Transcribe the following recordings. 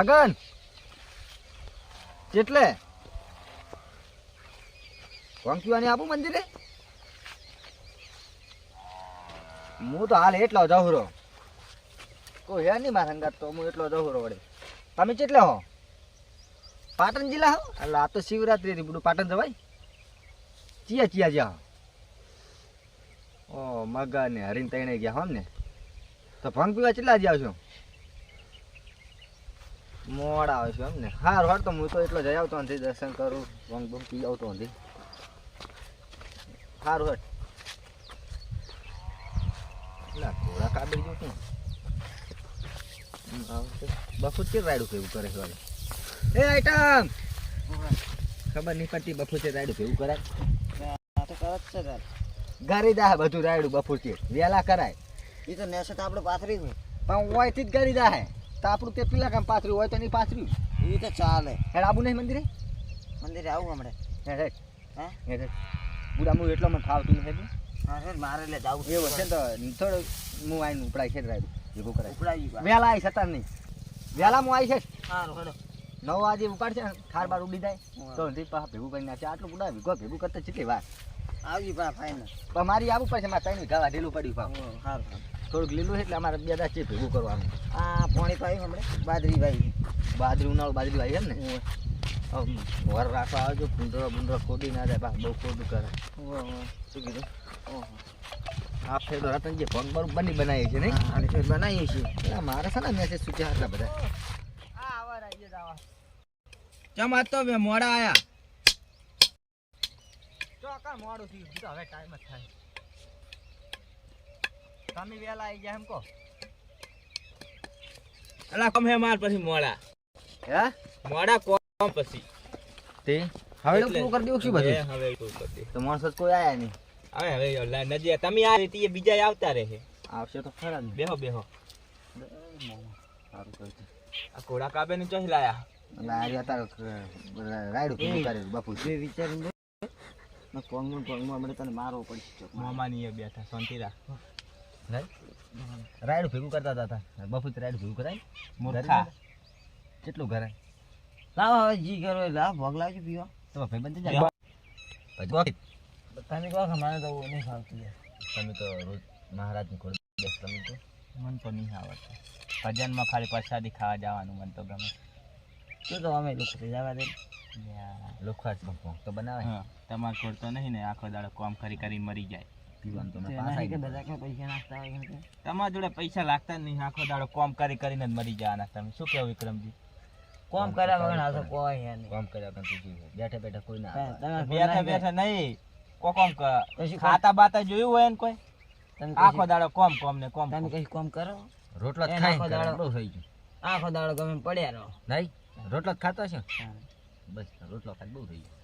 સગન? કેટલે વાંકીવાની આપું મંદિરે? હું તો હાલ એટલો જહુરો. કોઈ હે નહીં મારા અંગાત તો, હું એટલો જહુરો વડે તમે કેટલે હો? પાટણ જિલ્લા હો? એટલે આ તો શિવરાત્રી હતી બધું પાટણ જવાય. ચિયા ચિયા જ્યાં. ઓ, મગા ને હરીને તૈણે ગયા હો ને. તો ભંગ પીવા કેટલા જ્યાં આવશો મોડા છે એમ ને હાર હાર તો હું તો એટલો જઈ આવતો નથી દર્શન કરું ભંગ બંગ પી આવતો નથી. હારું હટ લા ઘોડા કાબરી જો શું? બફુ કે રાયડું કેવું કરે છે એ આઈટમ! ખબર નહીં પડતી બફુ છે રાયડું કેવું કરાય? તાર. ગારી દા બધું રાયડું બફુ છે વેલા કરાય. એ તો નેસે તો આપણે પાથરી પણ ઓયથી જ ગારી દા હે તો આપણું તે પેલા કામ પાથર્યું હોય તો નહીં પાથર્યું એ તો ચાલે. હેડ આબુ નહીં મંદિરે? મંદિરે આવું હમણાં. હેડ હેડ. હે? હેડ હેડ. એટલો મને ફાવતું હેડ હા રે મારે લે જાવું એવું છે તો થોડો હું આવીને ઉપડાય છે રાયડું. ભેગું કરાય. આવી સતાર નહીં. હું આવી છે? સારું હેડો. નવ વાગે ઉપાડશે ને ખાર બાર ઉડી જાય. તો ભેગું કરી નાખશે. આટલું બુડા ભેગો ભેગું કરતા કેટલી વાર? આવી બા ફાઈનલ પણ મારી આવું પડશે મારે ત્રણ ગાવા ઢીલું પડ્યું સારું સારું થોડુંક લીલું છે એટલે અમારે બે છે ભેગું કરવાનું. આ પોણી પાઈ હમણાં. બાજરી ભાઈ બાજરી ઉનાળું બાજરી વાવી એમ ને? વર રાખવા આવજો ભૂંડરો ભૂંડરો ખોદી ના જાય બહુ ખોદું કરે. શું કીધું? ઓહો. આ ફેર રતન જે ભંગ બરું બની બનાવીએ છીએ નહીં? અને ફેર બનાવીએ છીએ. મારે છે ને મેસેજ સૂચ્યા હતા બધા. ચમ આજ તો મોડા આયા? ચોકા મોડું થયું હવે ટાઈમ જ થાય. તમે વહેલા આવી ગયા એમ કહો. અલા કોમ હે માર પછી મોડા. હે? મોડા કોમ પછી. તે? હવે પૂરું કરી દેવું શું બધું. હવે પૂરું કરી દે. તો માણસ જ કોઈ આયા નહીં. હવે હવે ઓલા નજીક તમે આ રીતે બીજા આવતા રહે. આવશે તો ખરા બેહો બેહો. સારું આ ઘોડા કાબે નું ચોહી લાયા લાયા રાઈડ તાર રાયડું ભેગું કરેલું બાપુ. જે વિચારીને કોંગમાં કોંગમાં અમે તને મારવો પડશે મોમાની એ બેઠા શાંતિ રાખ. રાયડું ભેગું કરતા હતા તા. રાયડ ભેગું કરાય. મોટા કેટલું કરાય લાવ હવે જી કરો એ લાવ ભોગ લાવજો પીવા. તો ભાઈ બંધ જાય. તમે કહો કે મારે તો નહીં ફાવતું. તમે તો રોજ મહારાજની ખોડ તમે તો? મન તો નહીં આવડતું ભજનમાં ખાલી પ્રસાદી ખાવા જવાનું મન તો ગમે. શું તો અમે લોકો જવા દે. ભોંગ તો બનાવે. હા તમારે ખોડ તો નહીં ને આખો દાડો કોમ કરી કરી મરી જાય. તમારા જોડે પૈસા લાગતા જ નહીં. આખો દાડો કોમ કરી કરીને જ મરી જવાના તમે. શું કહો વિક્રમજી? કોમ કર્યા વગર આ તો કોઈ નહીં. કોમ કર્યા વગર તું જીવે. બેઠા બેઠા કોઈ ના બેઠા બેઠા નહીં. કો કોમ? ખાતા બાતા જોયું હોય ને કોઈ? આખો દાડો કોમ કોમ ને કોમ તમે કોમ. કઈ કોમ કરો? રોટલો ખાઈ. દાડો. બહુ થઈ ગયું. આખો દાડો ગમે પડ્યા રહો. નહીં? રોટલો ખાતો છે બસ રોટલો ખાઈ બહુ થઈ ગયું.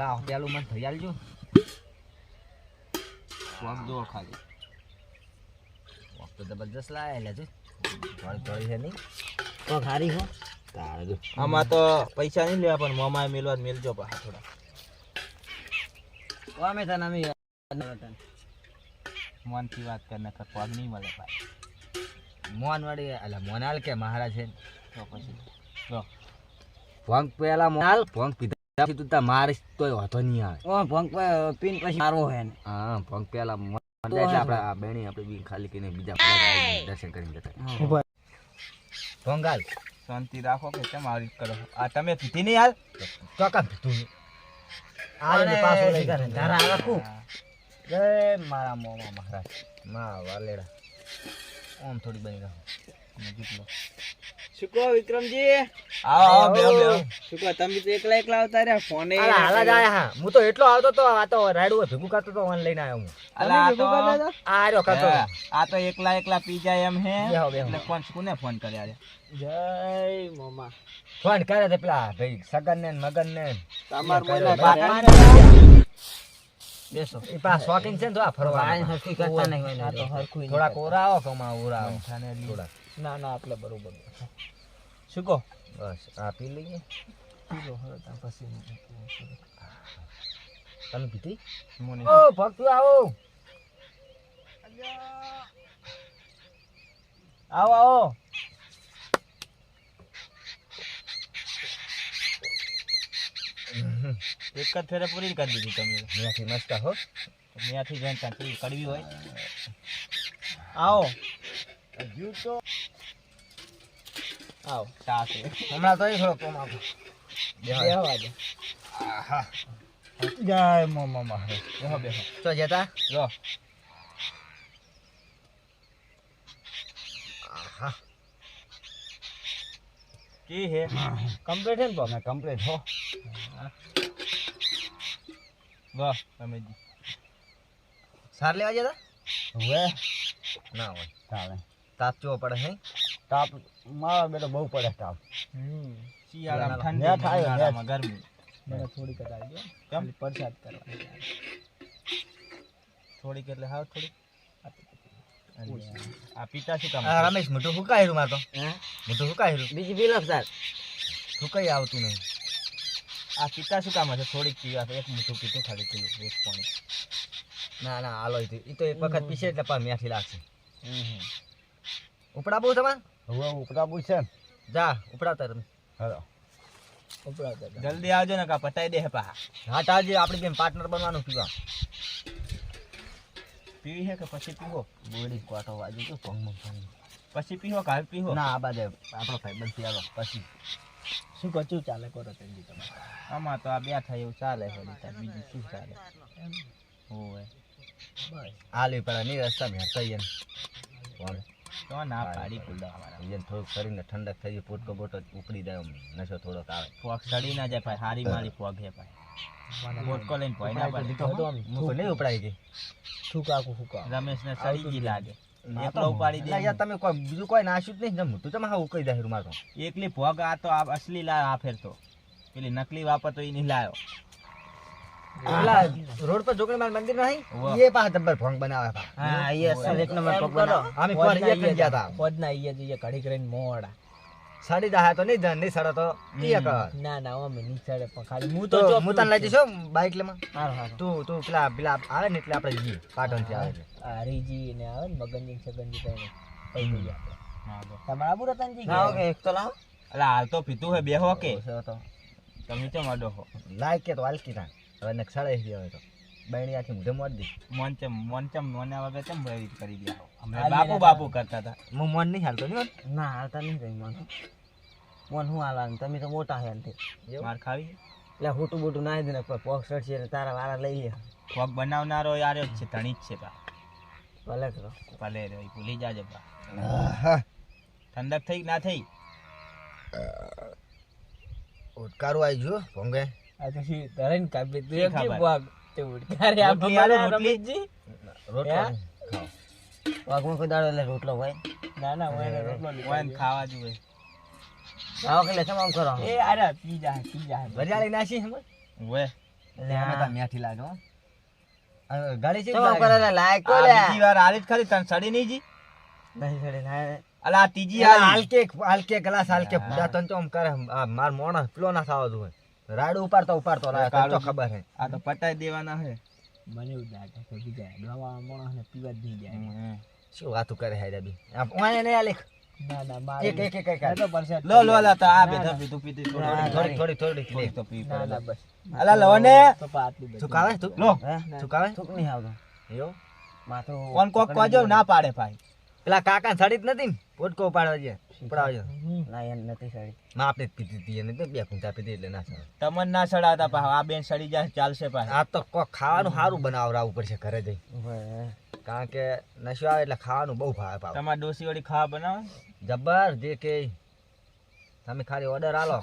લાવ પેલું મને થઈ આલજો. કોમ જુઓ ખાલી. વખત તો જબરજસ્ત લાયા લે છે થોડી થોડી છે નહીં. કોક હારી હો. આમાં તો પૈસા નહીં લેવા પણ મોમાં મેલવા જ મેલજો થોડા. અમે તને અમે મનથી વાત કર નકર પગ નહીં મળે ભાઈ મોન વાળી એટલે મોનાલ કે મહારાજ છે. તો પછી. તો ભોંગ પહેલા મોનાલ ભોંગ પીધા. પછી તું તા મારીશ તોય વાંધો નહીં આવે. ઓ ભંગ પીન પછી મારવો હે ને હા ભંગ પેલા મોન એટલે આપણે આ બેણી આપણે બી ખાલી કરીને બીજા દર્શન કરીને જતા ભંગાલ શાંતિ રાખો કે કેમ આવી કરો આ તમે પીધી નહીં હાલ? ચોકા તું કરે ધારા રાખું. જય મારા મોમાં મહારાજ. મા વાલેડા. ઓમ થોડી બની રહો શું વિક્રમજી? આવો આવો બેહો બેહો. શું તમે તો એકલા એકલા આવતા રહ્યા ફોને હાલા જ હા. હું તો એટલો આવતો તો આ તો રાયડું ભેગું કરતો તો ઓન લઈને આવ્યો હું. અલા આ તો આ રહ્યો કરતો આ તો એકલા એકલા પી જાય એમ હે. બેહો, બેહો. એટલે કોણ કોને ફોન કર્યા જય મોમાં. ફોન કરે તે પેલા ભાઈ સગન ને મગન ને તમાર. બેસો. એ શોખીન છે ને તો આ ફરવા કરતા નહીં હોય થોડા કોરા આવો ઓરા. થોડા ના ના આટલે બરોબર. શું કહો? બસ આ પી લઈએ. પીલો હવે ત્યાં પછી તમે પીધી? મોને. ઓ ભક્ત આવો. આવો આવો. એક જ ફેરે પૂરી કરી દીધી તમે. ત્યાંથી મસ્ત હો. ત્યાંથી જઈને ત્યાં કડવી હોય. આવો. આવો ચા હમણાં તો થોડો કોમ આપો બેહવા દે. આહા. જય મમ્મા બેહો બેહો. તો જતા? જો. આહા. કી હે? કમ્પ્લીટ હે ને બસ કમ્પ્લીટ હો. વાહ તમે જી. સાર લેવા જતા? હવે? ના હોય. ચાલે તાચવો પડે હે? તાપ મારા બેટો બહુ પડે તાપ. શિયાળામાં ઠંડી ઉનાળામાં ગરમી. મને થોડીક જ આવજો કેમ? પ્રસાદ કરવાની. થોડીક એટલે હાવ થોડીક. આ પીતા શું કામ? આ રમેશ મોટું હુકાયરું માર તો? મોટું હુકાયરું બીજી બિલફ સર હુકાઈ આવતું નહીં. આ પીતા શું કામ હશે? થોડીક પીવા એક મોટું પીતું ખાલી પીલું એક પાણી. ના ના હાલો એ તો એક વખત પીશે એટલે પણ મેથી લાગશે. ઉપડા બહુ તમારે? હવે ઉપરાબુ છે જા ઉપડાવતા તમે. હેલો. ઉપડાવતા જલ્દી આવજો ને કા પટાઈ દે પા હા તાજી આપણે બેન પાર્ટનર બનવાનું પીવા પીવી હે કે પછી પીવો? બોડી ક્વાટો વાજી તો પંગ પછી પીવો કાલ પીવો? ના આ બાજે આપણો ભાઈબંધ પીવાનો પછી. શું કચું ચાલે કરો તેની તમે? આમાં તો આ બે થાય એવું ચાલે છે તાર બીજું શું ચાલે? હોવે. બસ આલી પડે નહીં રસ્તા મેં થઈ એમ કોણ તો ના પાડી પુલ્લા અમારા ઈયન થોડુંક શરીરને ઠંડક થઈ જાય પોટકો બોટો ઉપડી જાય નશો થોડોક આવે. ફોગ સડી ના જાય ભાઈ હારી મારી ફોગ હે ભાઈ. પોટકો લઈને ભાઈ ના પાડી હું તો નહીં ઉપડાઈ ગઈ ફૂકાકું ફૂકા રમેશ ને સડી ગઈ લાગે. એકલો ઉપાડી દે યાર તમે કોઈ બીજું કોઈ નાશ્યું જ નહીં તું તમે હા ઉકળી દે મારો તો. એકલી ભોગ આ તો આ અસલી લા આ ફેર તો પેલી નકલી વાપર તો એ નહીં લાયો. પેલા રોડ પર જોગણી માર મંદિર નહીં. એ પાસે જબ્બર ભોંગ બનાવે હા એ અસલ એક નંબર એમ પકડો કરો. આમે ફોન એક જ ગયા તા. પોદના ઈએ જઈએ ઘડી કરીને મોડા. સાડી દા તો નહીં જણ નહીં સડો તો ઈ કર ના ના અમે નહીં ચડે પણ ખાલી હું તો તો હું તને લઈ જઈશ બાઈક લેમાં હારું હારું. તું તું પેલા પેલા આવે ને એટલે આપણે જઈએ. પાટણથી આવે. હરીજી ને આવે ને મગનજી સગનજી કઈ પૈ જઈએ આપણે. હા. તમારા આબુ રતનજી લાવો કે એક તો લાવો. અલા હાલ તો પીતું હે બેહો કે તો તમે ચમ અડો હો? લાઈક કે તો હાલકી થાય. હવે ને સડાઈ દે હવે તો. બહેણી આખી મુઢે મોડ દી મોનચમ મોનચમ મોના વગર ચમ ભરી કરી દે અમે બાપુ બાપુ કરતા હતા. હું મોન નહીં હાલતો નહીં ના હાલતા નહીં કઈ મોન. મન હું હાલવાનું? તમે તો મોટા હે ને માર ખાવી? એટલે હુટું બુટું ના દે ને પોક સડશે એટલે તારા વાળા લઈ લે. પગ બનાવનારો યાર જ છે ધણી જ છે બા. ભલે કરો ભલે રે ભૂલી જાજે બા. આહા. ઠંડક થઈ ના થઈ? ઓટકારું આવી જુઓ ભોંગે. આ તો શી ધરે ને કાપી? તું એક ખબર? વાગ તે ઉડકારે આ રોટલી? રમેશજી? રોટલો. વાગમાં કોઈ દાડો એટલે રોટલો હોય? ના ના હોય ને રોટલો ઓય ને ખાવા જોઈએ આવો કે લેસમ આમ કરો? એ અરે પી જા પી જા વરિયાળી નાસી હમ ઓય. એટલે અમે તો મીઠી લાગે હો. ગાડી છે ચમ કરે લે લાયક આ બીજી વાર આલી જ ખાલી તન સડી નહીં જી? નહીં સડી ના અલા આ ત્રીજી આલી. હાલકે હાલકે ગ્લાસ હાલકે પૂરા તન તો આમ કરે માર મોણા પેલો ના ખાવા દઉં રાડું ઉપાડતો ઉપાડતો તને તો ખબર હે. આ તો પટાઈ દેવાના હે. મને એવું લાગે કે બીજા દવા માણસ ને પીવા જ નહીં જાય. શું વાતું કરે હે દાદી ઓને ને આલેખ ના ના મારે એક એક એક એક. તો પરસે લો લો લા તો આ બેઠા પીતું પીતું થોડું થોડી થોડી થોડી થોડી તો પી ના ના બસ. અલા લો ને તો પાટલી બધું. ચુકાવે તું લો. ચુકાવે થૂક નહીં આવતો. એવું? માથો કોણ કોક કોજો ના પાડે ભાઈ. પેલા કાકા સડી જ નથી ને? પોટકો ઉપાડવા છે ઉપડાવજો ના એમ નથી સડી. માં આપણે પીધી હતી એને તો બે કુંતા પીધી એટલે ના ચાલે તમને ના સડાતા પા આ બેન સડી જાય ચાલશે પા આ તો કો ખાવાનું સારું બનાવરાવું પડશે ઘરે જઈ. કારણ કે નશો આવે એટલે ખાવાનું બહુ ભાવે પાવ તમાર ડોસી વાળી ખાવા બનાવે? જબ્બર જે કે તમે ખાલી ઓર્ડર આલો.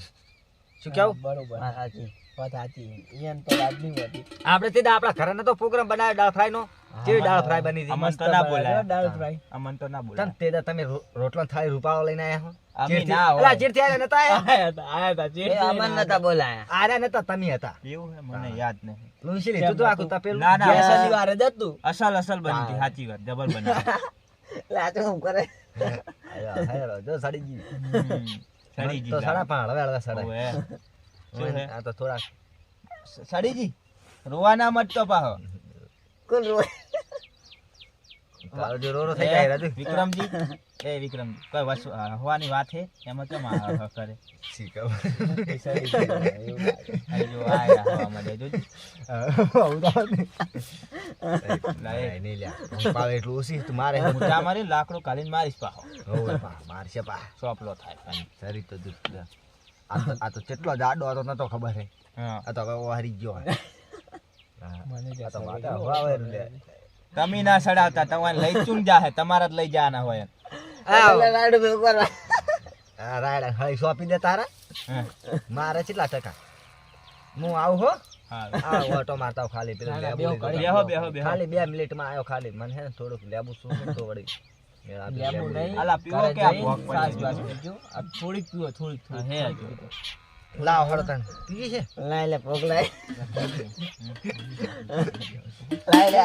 શું કેવું? બરોબર. સાચી. વાત સાચી. એમ તો વાત નહીં હોતી આપણે સીધા આપણા ઘરે તો પ્રોગ્રામ બનાવ્યો દાળ ફ્રાય નો. કેવી દાળ ફ્રાય બની હતી? અમન તો ના બોલાય. દાળ ફ્રાય. અમન તો ના બોલાય બોલાય. તે તમે રોટલો થાળી રૂપાળો લઈને આયા હો? અમે ના હો અલા, ચીડથી આયા નતા આયા? આયા હતા આયા અમન નતા બોલાયા. આર્યા નતા તમે હતા. એવું હે? મને યાદ નહીં. લુંસી લીધું તું આખું તપેલું ના, ના. બે શનિવારે જતું. અસલ અસલ બની હતી સાચી વાત જબર બની. લાચો હું. કરે આયા હેરો જો સડી ગઈ. હમ. સડી તો સાડા પાંચ હવે હવે સડાય? આ તો થોડા સડીજી રોવાના મત તો પાહો. કોણ રોય તારો જો રોરો થઈ જાય રાજુ. વિક્રમજી. એ વિક્રમ કોઈ વસ હોવાની વાત છે? એમાં કેમ આ કરે. શી આ જો આ હવા લ્યા. પાવે એટલું ઓછી તું મારે. મોટા મારી લાકડું કાઢીને મારીશ પાહો. મારશે પા. સોપલો થાય સરી તો દુખ આ તો કેટલો જાડો હતો નતો ખબર હે. આ તો હવે હારી ગયો મને તો. તમે ના સડાવતા તમારે લઈ ચૂમ જાહે તમારા જ લઈ જવાના હોય રાયડા હળી સોંપી દે તારા? મારે કેટલા ટકા? હું આવું હો? ઓટો મારતા ખાલી પેલું લેબુ લીધું. બેહો બેહો બેહો. ખાલી બે મિનિટમાં આવ્યો ખાલી. મને હે થોડુંક લેબુ શું તો વળી થોડીક પીવો થોડીક થોડીક. લાવ છે? લાય લે ભોગ લાય લાય લે.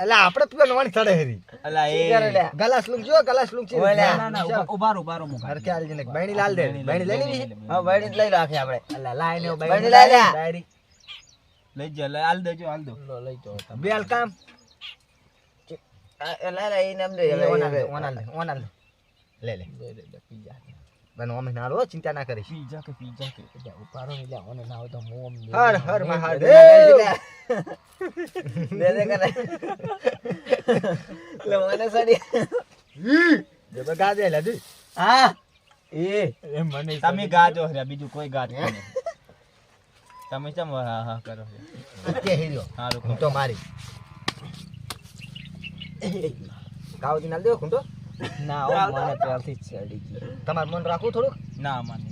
એટલે આપણે પીવાનું વાણી ચડે હેરી. અલા એ. ગલાસ લુક જો ગલાસ લુક છે. ના ના ઉભા- ઉભારો ઉભારો મુકા અરે ક્યારે જને બહેણી લાલ દે. બહેણી લઈ છે? હા જ લઈ રાખે આપણે. અલા લાઈ ને બહેણી લઈ લે. ડાયરી લઈ જ લે આલ દેજો આલ દો. લો લઈ જો બે આલ કામ. અલા લા લે એ ઓનાલ દે, દે, ઓનાલ દે. લે લે. દે, દે, પી જા. બનો અમે હો, ચિંતા ના કરીશ. પીજા કે પીજા કે? લે, ઉપાડો ને લે, ઓને ના તો મોં હર હર મહાદેવ. દે, દે, કરે લે મને સડી. જે બગા દે લે હા. એ. મને તમે ગાજો હરે બીજું કોઈ ગાત નહીં. તમે ચમ હા હા કરો છો કે હીર્યો હા કહો. ખૂંટો મારી ગાવ નાલ દેવો ખૂંટો. ના ઓ મને પહેલથી જ ગઈ તમારે મન રાખવું થોડુંક? ના મને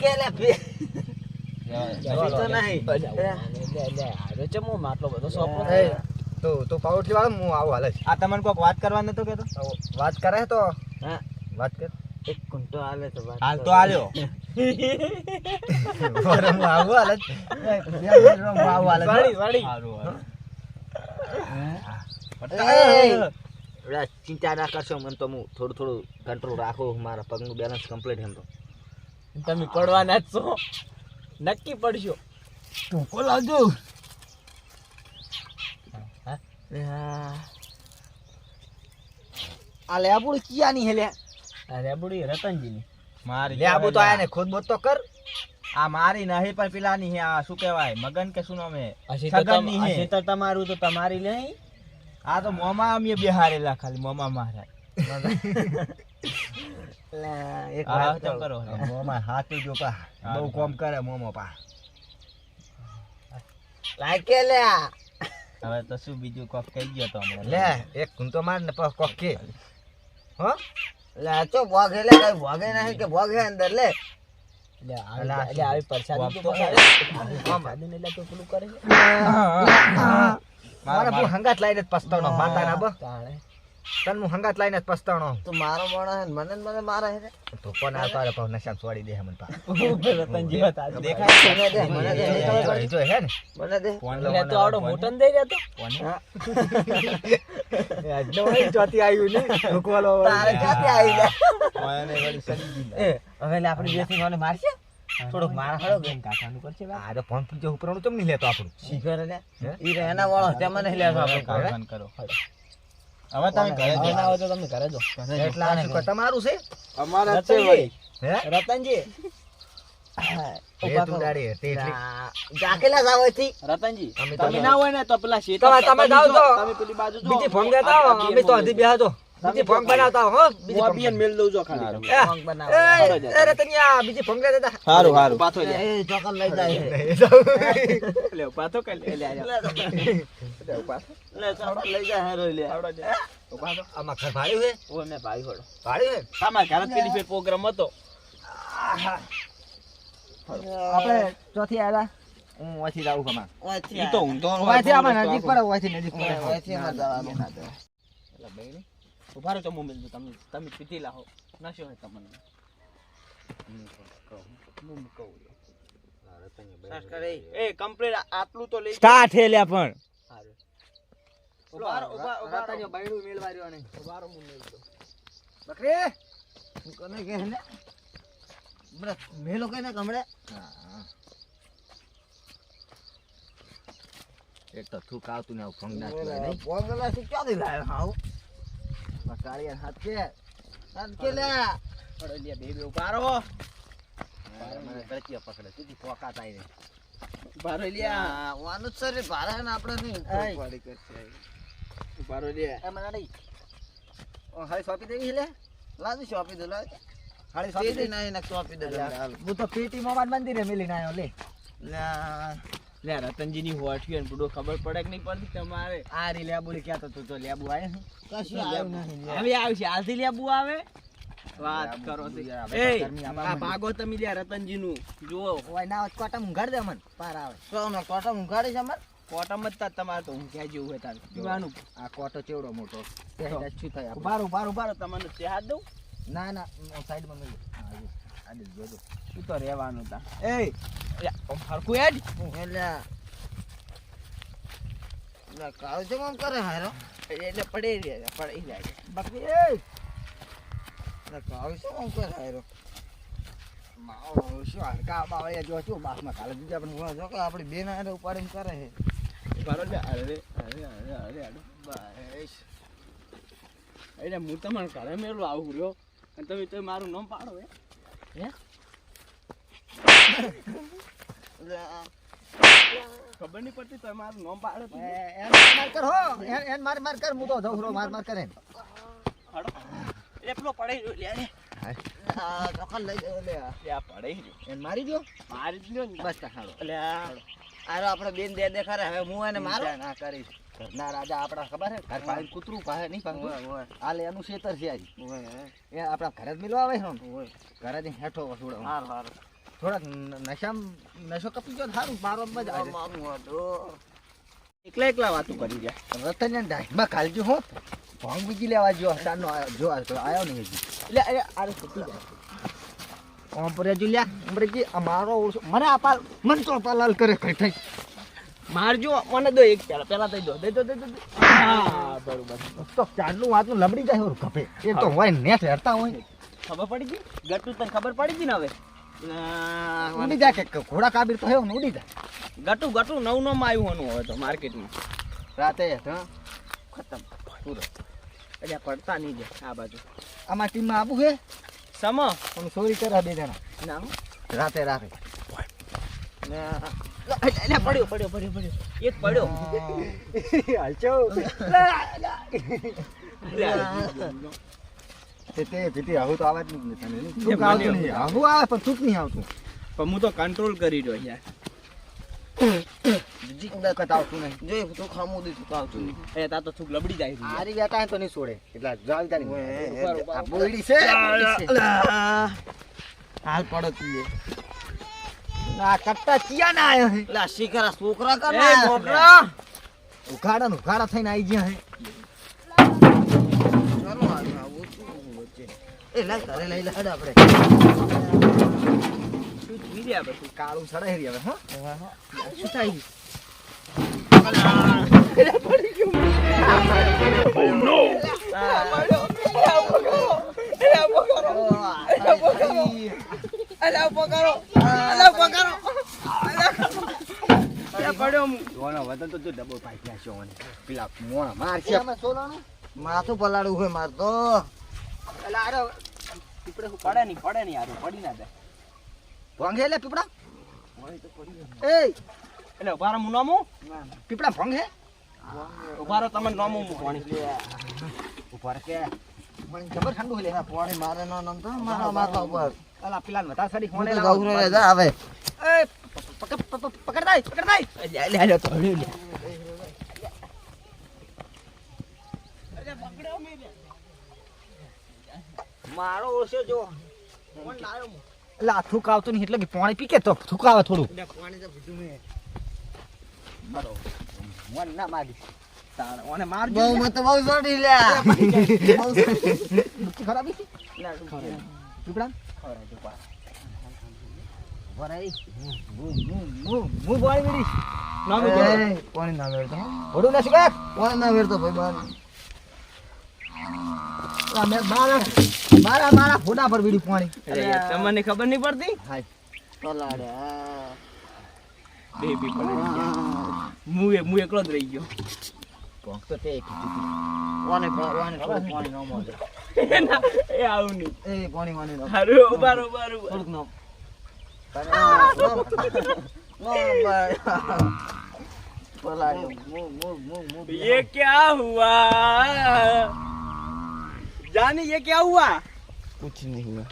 કે લે પી તો નહીં લે લે આરો ચમો માટલો બધો સોપો તો તો પાવઠી વાળો હું આવું હાલ આ તમને કોક વાત કરવા નતો કેતો તો વાત કરે તો? હા. વાત કર. એક કુંટો આલે તો વાત હાલ તો આલ્યો બરાબર, આવું હાલ આવું હાલ હારું હારું. એવડા ચિંતા ના કરશો મને તો હું થોડું થોડું કંટ્રોલ રાખું મારા પગનું બેલેન્સ કમ્પ્લીટ એમ તો. તમે પડવાના જ છો. નક્કી પડશો. ટૂંકો લાવજો આ લેબુડી કિયાની હે લે? આ લેબુડી રતનજી ની મારી લેબુ તો આયા ને ખુદ બોત તો કર. આ મારી નહીં પણ પેલાની હે આ શું કહેવાય મગન કે શું નામ હે? હશે તો હે. તો તમારું તો તમારી નહીં. આ તો મોમાં અમે બિહારેલા ખાલી મોમાં મારા એક વાત કરો. આ મોંમાં જો પા બહુ કોમ કરે મોંમાં પા. લાગે લે હવે તો શું બીજું કોક કહી ગયો તો હમણાં લે એક કુંતો માર ને પછી કોક કે. હો? લે ભોગે લે કઈ ભોગે નહીં કે ભોગે અંદર લે. લે આવી પરસાદી તો ભોગ તો પકડ. પરસાદી ને લે તો પેલું કરે છે. મારે હું હંગાત લાઈને જ પસ્તાવનો માતા ના બ. તાણે. તન હું હંગાત લાઈને જ પસ્તાવનો તું મારો મોણો હે મને મને મારે હે. તો કોણ આ તારે પણ નશા છોડી દે મને પા રતનજી તા દેખાય મને દે મને દે જો- હે ને. મને દે. ફોન લે તો આવડો ફોન. દઈ રહ્યો તો ફોન આજનો વળી ચોથી આવ્યું ને. ઢોકવાલો તારે ક્યાંથી આવી લે મને વળી સડી ગઈ એ હવે આપણે બે મને મારશે? થોડોક મારા હળો બેન કાકાનું કરશે આ તો ફોન પૂછજો ઉપરનું ચમ નહીં લેતો આપણું. શીખર લે ઈ રે એના વાળો તે મને લેતો આપણે કામ કામ કરો. હવે તમે ઘરે તો ઘરે જો એટલા છે? રતનજી. હે? રતનજી. એ તું દાડી હે, તે એટલી- જાકેલા જાવ અહીંથી? રતનજી તમે ના હોય ને તો પેલા તમે- તમે તમે જાઓ તો. તમે પેલી બાજુ. બીજી ફોન દેતા અમે તો હજી બેહા તો. બીજી ભંગ બનાવતા હો, હો બીજી ભંગ મેલ દઉં જો ખાલી ભંગ બનાવ. એ, એ તનિયા બીજી ભંગ દે દેતા હારું હારું પાથો લે એ ચોકન લઈ જાય લે પાથો કઈ લે લે લે લે ચોકન લઈ જાય હારો લે પાછો આમાં ઘર ભાડ્યું હે ઓ મે ભાઈ હોડો ભાડ્યું હે તમાર ઘર પેલી ફેર પ્રોગ્રામ હતો આપણે ચોથી આવ્યા હું ઓછી જાઉં કમા ઈ તો ઊંધો ઓયથી આમાં નજીક પર ઓયથી નજીક પર ઓયથી આમાં જવાનું. ઊભા ચમો મેલ તમે તમે પીધી લાહો. નશો હોય તમને. સ્ટાર્ટ હે લ્યા પણ. ઊભા ઊભા ઊભા મેલો કે ને? કમડે એક તો થૂક આવતું ને ભંગ ના ના શું ક્યાંથી લાવ્યો આ કાળિયા હાથ. કે હાથ કે લે. પડો લે બે બે ઉભારો મને તરકીઓ પકડે. સીધી પોકાત આવી રહી ઉભારો લે વાનું શરીર ભારે ને આપણે નહીં ઉપાડી કરશે. ઉભારો લ્યા. એ મને નહીં. ઓ હાળી સોંપી દેવી લે. લાવી સોંપી દે લાવ. હાળી સોપી પેટી દે. નહીં ને સોંપી દે હું તો પેટીમાં મારા મંદિરે મેલીને આવ્યો લે. લ્યા, લે રતનજી ની હોઠી બુડો ખબર પડે કે નહીં? પડતી તમારે આ રી લેબુ લી ક્યાં તો તો લેબુ આવે કશું નહીં. હવે આવશે હાલથી લેબુ આવે? વાત કરો તે. એ તો આ ભાગો તમે લે રતનજી નું જુઓ. ઓય ના હોય તો કોટા મુંગાડ દે મન પાર આવે. કોનો કોટમ મુંગાડી છે મન કોટમ જ તા તમારે તો ઊંઘ્યા જેવું હોય તારે? પીવાનું. આ કોટો ચેવડો મોટો. તે તો. શું થાય? ઉભારો ઉભારો ઉભારો તમને તે હાથ દઉં? ના ના સાઈડમાં મેલી હા, જો. આ દે, જોજો. તું તો રહેવાનું તા. એ લે, આમ એટલે કાળો છે આમ કરે હારો. એટલે પડે રે પડે જાય. બાકી એ લ્યા, કાળો છે કોણ કરે હારો. માવો શું હરકા બાવળિયા જો શું બાસમાં કાલે દીધા પણ હું જો કે આપણી બેન ઉપાડીને કરે છે. અરે અરે અરે અરે અરે બસ. એટલે હું તમારે ઘરે મેલું આવું રહ્યો. અને તમે તો મારું નામ પાડો હે. લ્યા, ખબર નહીં પડતી તો મારું નામ પાડો એન માર માર કર હો. એન એન માર માર કર હું તો જઉં માર માર કરે. એટલો પડે રહ્યો લે લે. હા. લઈ જાઓ લે. આ પડે એન મારી દો મારી જ લ્યો ને બસ હાલો. એટલે આ હારો આપણે બેન દે દે ખરે હવે હું એને મારો? ના કરીશ. ઘરના રાજા આપણા ખબર હે. ઘર પાસે કૂતરું પાસે નહીં આ લે એનું ખેતર છે આજ. એ આપણા ઘરે જ મિલવા આવે છે ઘરે જ હેઠો વસુડો હાર હાર. થોડાક નશામ નશો કપી ગયો સારું મારો મજા આવે હતું એકલા એકલા વાતો કરી જાય રતન ને ડાયમાં ખાલજો હો ભોંગ બીજી લેવા જો આયો- જો આ આયો નહીં હજી. એટલે અરે આરે ફૂટી જાય ઓમ પર જો લ્યા અમરેજી અમારો મને આપા મન તો પાલાલ કરે કઈ થઈ મારજો મને દો એક પેલા પેલા દઈ દો દઈ દો દઈ દો હા બરોબર તો ચાલનું વાતનું લબડી જાય ઓર કપે એ તો હોય નેટ હેરતા હોય ખબર પડી ગઈ ગટુ તને ખબર પડી ગઈ ને હવે ઉડી જાય કે ઘોડા કાબીર તો હેવ ને ઉડી જાય ગટુ ગટુ નવ નવમાં આવ્યું હોનું હવે તો માર્કેટમાં રાતે હા ખતમ પૂરો એટલે પડતા નહીં જાય આ બાજુ આમાં ટીમમાં આવું હે સમ. પણ ચોરી કરે બે જણા. ના રાતે રાતે. પડ્યો પડ્યો પડ્યો પડ્યો. એક પડ્યો. હાલચો તે તે પીતી આવું તો આવા જ નહીં. તને આવું આવે પણ થૂક નહીં આવતું. પણ હું તો કંટ્રોલ કરી રહ્યો યાર બીજી વખત આવતું નહીં. જોઈ તું ખામું દીધું તો આવતું નહીં. એ તા તો થૂક લબડી જાય આરી બેટા તો નહીં છોડે. એટલા જાવ તારી આ બોયડી છે? હાલ પડો તું. આ કટ્ટા ચિયા ના આયો હે? લા શીખરા છોકરા કર ઉઘાડા ને ઉઘાડા થઈને આવી ગયા હે. ચાલો આવું એ ઘરે લઈ લે આપણે. જોઈ રહ્યા બધું કાળું સડાઈ રહી હવે હો? શું થાય પડ્યો હું જોવાનો વતન તો જો ડબો પાઈ ગયા છો મને પેલા મોણા માર છે માથું પલાડવું હોય માર તો. એલા અરે પીપળે હું પડે નઈ પડે નઈ યાર પડી ના જાય ભંગે લે પીપડા એ એટલે ઊભા રહો, હું નામું? પીપડા ભંગે? ઊભા રહો, તમે નામું હું પાણી ઉપર કે? ખબર ઠંડુ લે. પાણી મારે નો નમ તો મારા માથા ઉપર. એલા પેલા મતા સડી ફોને ગૌરવ રે જા આવે. એ પકડ પકડ પકડ દાઈ. લે લે લે તો લે લે. મારો ઓછો જો. એલા આ થૂક આવતું નહીં એટલે કે પાણી પી કે તો થૂક આવે થોડું પાણી તો મેં મન ના મારી. તાણ ઓને મારજો. બહુ મત બહુ સોડી ખરાબી છે. પીપડા ભરાઈ હું હું હું હું પાણી મેરી નામું કરો. એ, પાણી ના વેરતો હો. ના શીખે પાણી ના વેરતો ભાઈ બાર. આ મેં મારા મારા મારા ફોટા પર બીડી પાણી અરે યાર, તમને ખબર નહીં પડતી હાય પલાળ્યા બે બી પડે હા. હું એ- હું એકલો જ રહી ગયો ભોંક તો તે કીધું તું. વાને પા- વાને થોડુંક પાણી ન મળે. ના, એ આવું નહીં એ પાણી વાણી ન હારું ઉભા ઉભા ઉભા થોડુંક ન તને આ, ન, ન, ભાઈ. પલાળ્યો. મું, મું, મું, મું. ये क्या हुआ जानी ये क्या हुआ कुछ नहीं हुआ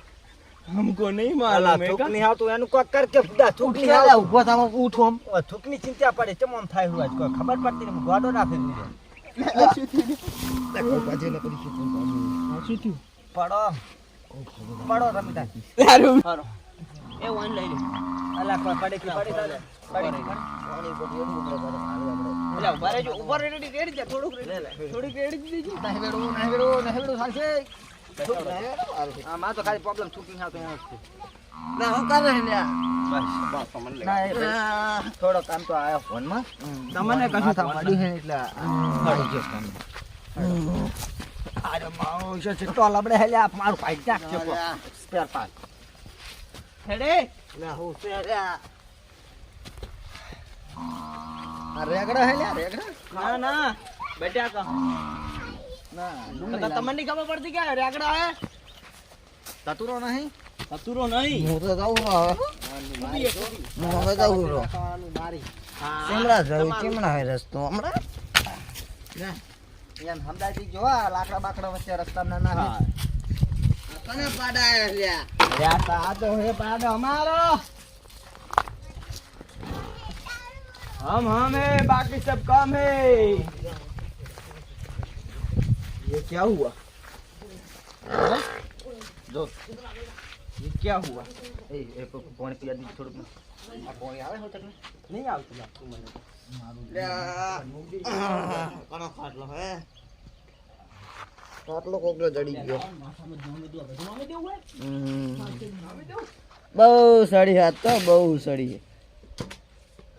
हमको नहीं અલા, मालूम है થૂક का? નહીં આવતું એનું કોક કર કે ખુદા થૂક નહીં ઉઠ્યા આવતું. ઊભો થાવ ઉઠો આમ. ઓ, થૂકની ચિંતા પડે ચમ આમ થાય હું આજ કોઈ ખબર પડતી નહીં ગોડો ના ફેરવી દે કોઈ પાછળ ન કરી શકતું પાણી. પડો પડો રમીતા હારું. એ wine લઈ લે. અલા કોઈ પડે કે પડે તારે. પડે કે પડે. પાણી પછી એનું બધું કરે. હારું આપણે. અલા, ઉભા રહેજો. ઉભા રહીને રેડી રેડી જા. થોડુંક રેડી. થોડીક રેડી દીધી. નહીં વેડું, નહીં વેડું, નહીં વેડું, ચાલશે. થૂક નહીં હેડો, હારું છે. હા, મારે તો ખાલી પ્રોબ્લેમ નહીં આવતું. ના, હું કરે. ના, થોડોક આમ તો આયો ફોનમાં તમને કશું માથા છે એટલે આ ગયો ફોન. અરે મારો છે ચિત્તો લબડે હે લ્યા, મારું ભાઈ નાખ છે સ્પેર પાર્ટ. હેડે. ના, હું છે લ્યા. રેગડા હે લ્યા, રેગડા? ના ના બેટા કા ના, તો તમને નહીં ખબર પડતી કે રેગડા હે તતુરો નહીં? તતુરો નહીં હું તો જાઉં છું હવે. હું હવે જાઉં છું. ખાવાનું મારી. ચીમડા જાઉં, ચીમડા હોય રસ્તો હમણાં. એમ સમજાતી જો આ લાકડા બાકડા વચ્ચે રસ્તામાં ના નાખે. કને પાડાયા લ્યા? અરે આ તો- આ તો હે પાડો અમારો हम हम है बाकी सब काम है ये क्या हुआ हाँ? જો ये क्या हुआ એ એ પ- પાણી પીવા દીધું થોડુંક આ પાણી આવે છે તમને नहीं આવતું લાગતું મને લ્યા. કણો ખાટલો હે? ખાટલો કોકનો જડી ગયો હમ. બહુ સડી હાથ તો બહુ સડી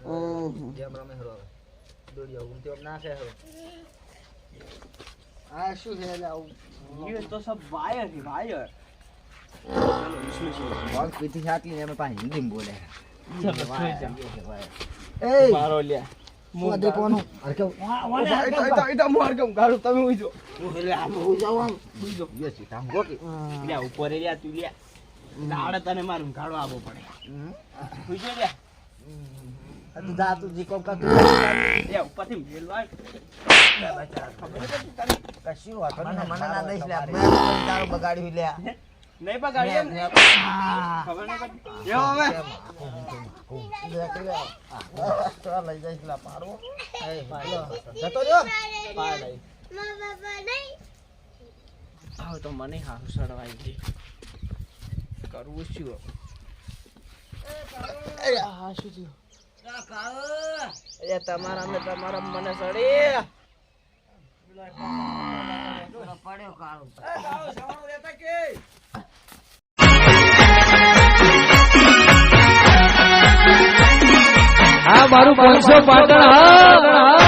હમ. જેમ રમે હરો હવે. દોડ્યો ઊંઘ તો નાખે હવે આ શું છે એટલે આવું ये तो सब वायर है वायर ભાગ પીધી સાચી ને અમે પાછી હિન્દીમાં બોલે चलो छोड़ जा એ મારો લ્યા હું આ દેખવાનું અરે કે ઇતા ઇતા ઇતા માર કમ ગાડું તમે ઉઈજો એટલે આમ હું જાઉં આમ. ઉઈજો યસ સીતા ગોકી લ્યા ઉપર લ્યા તું લ્યા દાડે તને મારું ગાડો આપવો પડે હમ. ઉઈજો લ્યા આ તું જા તું જી કોમ કા તું ઉપરથી મેલવા કશું વાત મને મને ના દઈશ તો તારું બગાડ્યું. નહીં ખબર નહીં હવે લઈ જઈશ. જતો રહ્યો હવે મને હારું સડવાઈ ગઈ કરવું શું? હા શું થયું તમારા તમારા મને સડી. પડ્યો મારું પાંચસો પાટણ હા.